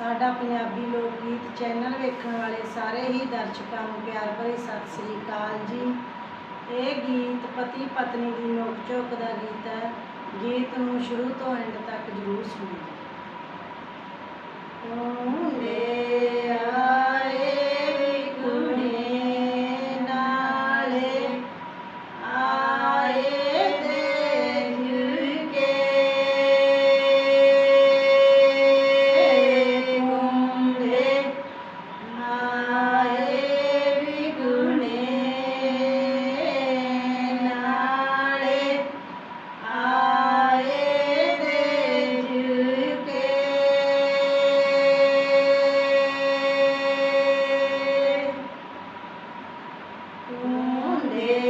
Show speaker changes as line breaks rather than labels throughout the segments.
ਸਾਡਾ ਪੰਜਾਬੀ ਲੋਕ ਗੀਤ ਚੈਨਲ ਵੇਖਣ ਵਾਲੇ ਸਾਰੇ ਹੀ ਦਰਸ਼ਕਾਂ ਨੂੰ ਪਿਆਰ ਭਰੀ ਸਤਿ ਸ੍ਰੀ ਅਕਾਲ ਜੀ। ਇਹ ਗੀਤ ਪਤੀ ਪਤਨੀ ਦੀ ਨੋਕ ਝੋਕ ਦਾ ਗੀਤ ਹੈ। ਗੀਤ ਨੂੰ ਸ਼ੁਰੂ ਤੋਂ ਐਂਡ ਤੱਕ ਜ਼ਰੂਰ ਸੁਣੋ। 어, 네.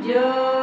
Yo.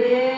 Yeah.